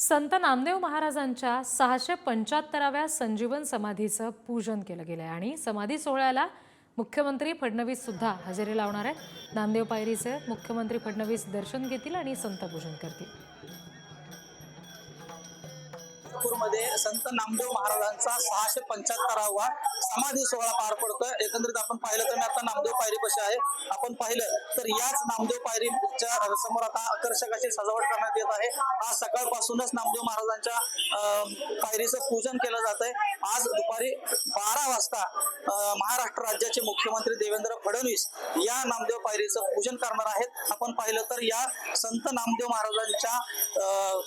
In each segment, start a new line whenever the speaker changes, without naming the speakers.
संत नामदेव महाराजांच्या सहाशे पंच्याहत्तराव्या संजीवन समाधीचं पूजन केलं गेलं आहे आणि समाधी सोहळ्याला मुख्यमंत्री फडणवीस सुद्धा हजेरी लावणार आहेत. नामदेव पायरीचे मुख्यमंत्री फडणवीस दर्शन घेतील आणि संत पूजन करतील.
नागपूरमध्ये संत नामदेव महाराजांचा सहाशे पंच्याहत्तरावा समाधी सोहळा पार पडतोय. एकंदरीत आपण पाहिलं तर मी आता नामदेव पायरीपाशी आहे. आपण पाहिलं तर याच नामदेव पायरीच्या समोर आता आकर्षक अशी सजावट करण्यात येत आहे. आज सकाळपासूनच नामदेव महाराजांच्या अं, पायरीचं पूजन केलं जात आहे आज दुपारी बारा वाजता महाराष्ट्र राज्याचे मुख्यमंत्री देवेंद्र फडणवीस या नामदेव पायरीचं पूजन करणार आहेत. आपण पाहिलं तर या संत नामदेव महाराजांच्या अं,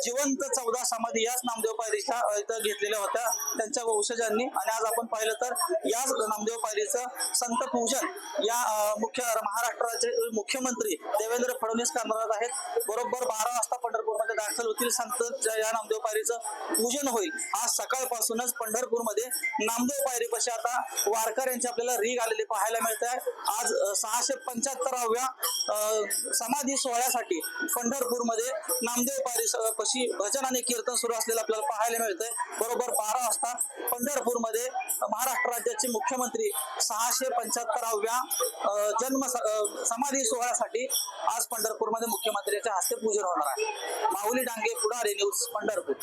जिवंत चौदा समाधी या याच नामदेव पायरीच्या इथं घेतलेल्या होत्या त्यांच्या वंशजांनी. आणि आज आपण पाहिलं तर याच नामदेव पायरीचं संत पूजन या मुख्य महाराष्ट्राचे मुख्यमंत्री देवेंद्र फडणवीस करणार आहेत. बरोबर बारा वाजता पंढरपूरमध्ये दाखल संत या नामदेव पायरीचं पूजन होईल. आज सकाळपासूनच पंढरपूरमध्ये नामदेव पायरीपाशी आता वारकऱ्यांची आपल्याला रीग आलेली पाहायला मिळत आहे आज सहाशे पंच्याहत्तराव्या समाधी सोहळ्यासाठी पंढरपूरमध्ये नामदेव पायरी पशी भजन आणि कीर्तन सुरू असलेलं आपल्याला पाहायला मिळतंय. बरोबर बारा वाजता पंढरपूरमध्ये महाराष्ट्र राज्याचे मुख्यमंत्री सहाशे पंच्याहत्तराव्या जन्म समाधी सोहळ्यासाठी आज पंढरपूरमध्ये मुख्यमंत्र्यांच्या हस्ते पूजन होणार आहे. माऊली न्यूज पंढरपूर